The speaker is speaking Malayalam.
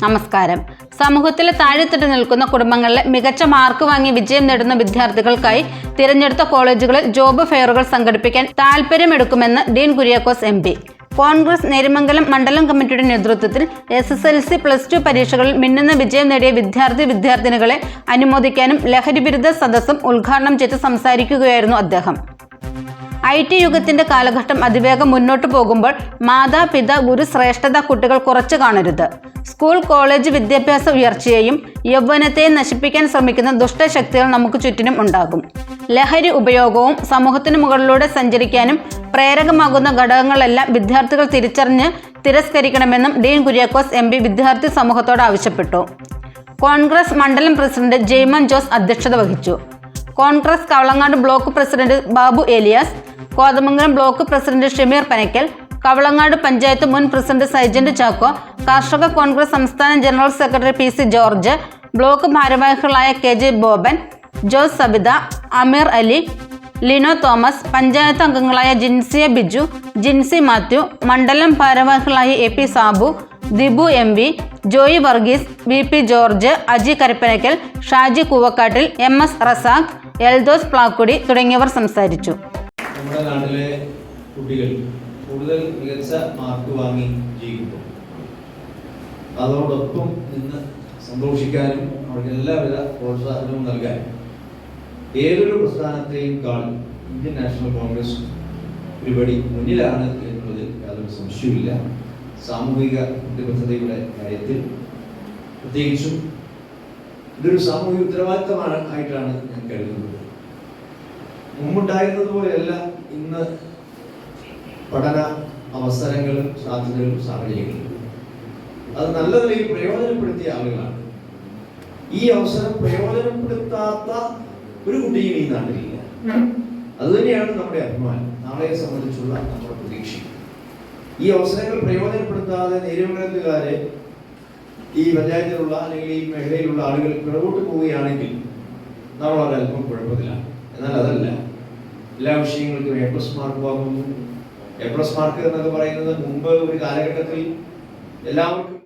നമസ്കാരം. സമൂഹത്തിലെ താഴെത്തട്ട് നിൽക്കുന്ന കുടുംബങ്ങളിലെ മികച്ച മാർക്ക് വാങ്ങി വിജയം നേടുന്ന വിദ്യാർത്ഥികൾക്കായി തിരഞ്ഞെടുത്ത കോളേജുകളിൽ ജോബ് ഫെയറുകൾ സംഘടിപ്പിക്കാൻ താൽപ്പര്യമെടുക്കുമെന്ന് ഡീൻ കുര്യാക്കോസ് എം കോൺഗ്രസ് നേരിമംഗലം മണ്ഡലം കമ്മിറ്റിയുടെ നേതൃത്വത്തിൽ S S L C plus two പരീക്ഷകളിൽ മിന്നുന്ന വിജയം നേടിയ വിദ്യാർത്ഥി വിദ്യാർത്ഥിനികളെ അനുമോദിക്കാനും ലഹരി വിരുദ്ധ സദസ്സും ഉദ്ഘാടനം ചെയ്ത് സംസാരിക്കുകയായിരുന്നു അദ്ദേഹം. ഐ ടി യുഗത്തിന്റെ കാലഘട്ടം അതിവേഗം മുന്നോട്ട് പോകുമ്പോൾ മാതാപിത ഗുരു ശ്രേഷ്ഠത കുട്ടികൾ കുറച്ചു കാണരുത്. സ്കൂൾ കോളേജ് വിദ്യാഭ്യാസ ഉയർച്ചയെയും യൗവനത്തെയും നശിപ്പിക്കാൻ ശ്രമിക്കുന്ന ദുഷ്ടശക്തികൾ നമുക്ക് ചുറ്റിനും ഉണ്ടാകും. ലഹരി ഉപയോഗവും സമൂഹത്തിന് മുകളിലൂടെ സഞ്ചരിക്കാനും പ്രേരകമാകുന്ന ഘടകങ്ങളെല്ലാം വിദ്യാർത്ഥികൾ തിരിച്ചറിഞ്ഞ് തിരസ്കരിക്കണമെന്നും ഡീൻ കുര്യാക്കോസ് എം പി വിദ്യാർത്ഥി സമൂഹത്തോട് ആവശ്യപ്പെട്ടു. കോൺഗ്രസ് മണ്ഡലം പ്രസിഡന്റ് ജെയ്മൻ ജോസ് അധ്യക്ഷത വഹിച്ചു. Congress Kavalangad block president Babu Elias Kothamangalam block president Shameer Panakkal Kavalangad panchayat മുൻ പ്രസിഡന്റ് സൈജന്റ് ചാക്കോ കർഷക കോൺഗ്രസ് സംസ്ഥാന general secretary P C George block ഭാരവാഹികളായ കെ ജെ ബോബൻ ജോസ് സബിത അമീർ അലി ലിനോ തോമസ് പഞ്ചായത്ത് അംഗങ്ങളായ ജിൻസിയ ബിജു ജിൻസി മാത്യു മണ്ഡലം ഭാരവാഹികളായ A P Sabu Dibu M V Joy Varghese V P George Aji Karappanakkal Shaji Koovakkattil M S Razak Eldose Plakkudi തുടങ്ങിയവർ സംസാരിച്ചു. നമ്മുടെ നാട്ടിലെ കുട്ടികൾ കൂടുതൽ മികച്ച മാർക്ക് വാങ്ങി ജീവിക്കുന്നു. അതോടൊപ്പം നിന്ന് സന്തോഷിക്കാനും അവർക്ക് എല്ലാവിധ പ്രോത്സാഹനവും നൽകാൻ ഏതൊരു പ്രസ്ഥാനത്തെയും കാൾ ഇന്ത്യൻ നാഷണൽ കോൺഗ്രസ് ഒരുപടി മുന്നിലാണ് എന്നുള്ളതിൽ യാതൊരു സംശയവുമില്ല. സാമൂഹിക പ്രതിബദ്ധതയുടെ കാര്യത്തിൽ പ്രത്യേകിച്ചും ഇതൊരു സാമൂഹിക ഉത്തരവാദിത്തമാണ് ആയിട്ടാണ് ഞാൻ കരുതുന്നത്. മുമ്പുണ്ടായിരുന്നത് പോലെയല്ല ഇന്ന് പഠന അവസരങ്ങളും സാധ്യതകളും സാഹചര്യങ്ങളും. അത് നല്ല നിലയിൽ പ്രയോജനപ്പെടുത്തിയ ആളുകളാണ്. ഈ അവസരം പ്രയോജനപ്പെടുത്താത്ത ഒരു കുട്ടിയും ഈ നാട്ടിലില്ല അതുതന്നെയാണ് നമ്മുടെ അഭിമാനം. നാളെയെ സംബന്ധിച്ചുള്ള നമ്മുടെ പ്രതീക്ഷ. ഈ അവസരങ്ങൾ പ്രയോജനപ്പെടുത്താതെ നേരിടുന്നതുകാരെ ഈ പഞ്ചായത്തിലുള്ള അല്ലെങ്കിൽ ഈ മേഖലയിലുള്ള ആളുകൾ പിറകോട്ട് പോവുകയാണെങ്കിൽ നമ്മൾ ഒരല്പം കുഴപ്പത്തിലാണ്. എന്നാൽ അതല്ല. എല്ലാ വിഷയങ്ങൾക്കും എ പ്ലസ് മാർക്ക് വാങ്ങുന്നു. എ പ്ലസ് മാർക്ക് എന്നൊക്കെ പറയുന്നത് മുമ്പ് ഒരു കാലഘട്ടത്തിൽ എല്ലാവർക്കും